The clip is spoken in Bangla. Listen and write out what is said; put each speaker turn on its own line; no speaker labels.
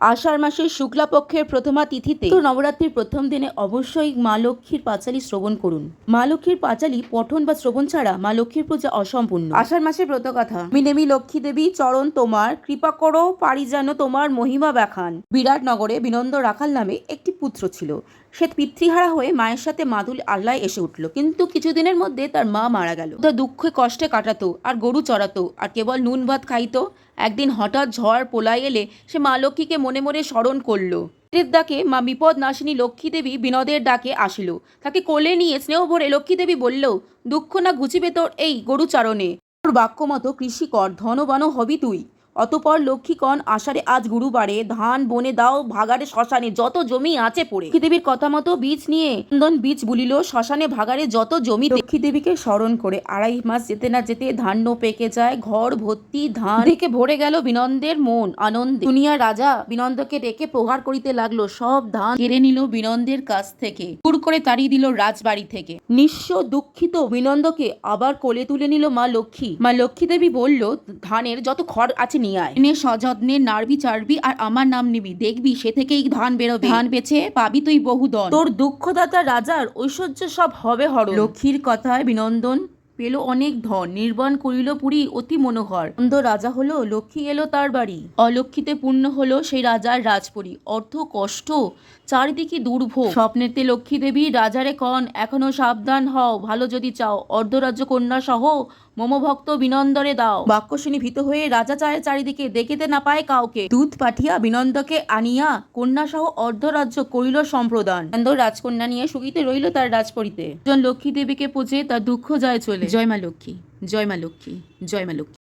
আষাঢ় মাসের শুক্লাপক্ষের প্রথমা তিথিতে নবরাত্রির প্রথম দিনে অবশ্যই মা লক্ষ্মীর পাঁচালী শ্রবণ করুন। মা লক্ষ্মীর পাঁচালী পঠন বা শ্রবণ ছাড়া মা লক্ষ্মীর পূজা অসম্পূর্ণ। আষাঢ় মাসের ব্রত কথা মিনেমি লক্ষ্মী দেবী চরণ তোমার কৃপা করো পারি যেন তোমার মহিমা ব্যাখান বিরাটনগরে বিনন্দ রাখাল নামে একটি পুত্র ছিল। সে পিতৃহারা হয়ে মায়ের সাথে মাদুল আল্লায় এসে উঠল। কিন্তু কিছুদিনের মধ্যে তার মা মারা গেল। তো দুঃখে কষ্টে কাটাতো আর গরু চড়াতো আর কেবল নুন ভাত খাইতো একদিন হঠাৎ ঝড় পোলাই এলে সে মা লক্ষ্মীকে মনে মনে স্মরণ করল। এর ডাকে মা বিপদ নাশিনী লক্ষ্মী দেবী বিনোদের ডাকে আসিল। তাকে কোলে নিয়ে স্নেহ ভরে লক্ষ্মী দেবী বলল, দুঃখ না ঘুচিবে তোর এই গরু চারণে তোর বাক্য মতো কৃষি কর ধনবানও হবি তুই। অতপর লক্ষ্মীকণ আষাঢ়ে আজ গুরুবারে ধান, বনে দাও ভাগারে শ্মশানে, যত জমি আছে পড়ে। লক্ষ্মী দেবীর কথা মতো বীজ নিয়ে নন্দন বীজ বুলিল, শ্মশানে ভাগারে যত জমি লক্ষ্মী দেবীকে স্মরণ করে আড়াই মাস যেতে না যেতে ধান্য পেকে যায়, ঘর, ভর্তি, ধান। দেখে ভরে গেল বিনন্দের মন, আনন্দে। দুনিয়ার রাজা বিনন্দকে ডেকে প্রহার করিতে লাগল, সব ধান কেড়ে নিল বিনন্দের কাছ থেকে। পুর করে তাড়িয়ে দিল রাজবাড়ি থেকে। নিঃস্ব দুঃখিত বিনন্দকে আবার কোলে তুলে নিল মা লক্ষ্মী। মা লক্ষ্মী দেবী বলল, ধানের যত খড় আছে নিয়ে আয়। এনে সযত্নে নাড়বি চাড়বি আর আমার নাম নিবি। দেখবি সে থেকেই ধান বেরোবে। ধান বেছে পাবি তুই বহু দল তোর দুঃখদাতা রাজার ঐশ্বর্য সব হবে হর লক্ষ্মীর কথায় বিনন্দন পেল অনেক ধন, নির্বাণ করিল পুরী অতি মনোহর। নন্দ রাজা হলো, লক্ষ্মী এলো তার বাড়ি। অলক্ষিতে পূর্ণ হলো সেই রাজার রাজপুরী। অর্থ, কষ্ট, চারিদিকে দুর্ভোগ। স্বপ্নেতে লক্ষ্মী দেবী রাজারে কন, এখনও সাবধান হও, ভালো যদি চাও। অর্ধরাজ্য কন্যা সহ মমভক্ত বিনন্দরে দাও। বাক্য শুনি ভীত হয়ে রাজা চায় চারিদিকে, দেখিতে না পায় কাউকে। দুধ পাঠিয়া বিনন্দকে আনিয়া কন্যা সহ অর্ধরাজ্য করিল সম্প্রদান। রাজকন্যা নিয়ে সুখীতে রইল তার রাজপরিতে। একজন লক্ষ্মী দেবীকে পুজে তার দুঃখ যায় চলে। জয় মা লক্ষ্মী জয় মা লক্ষ্মী জয় মা লক্ষ্মী।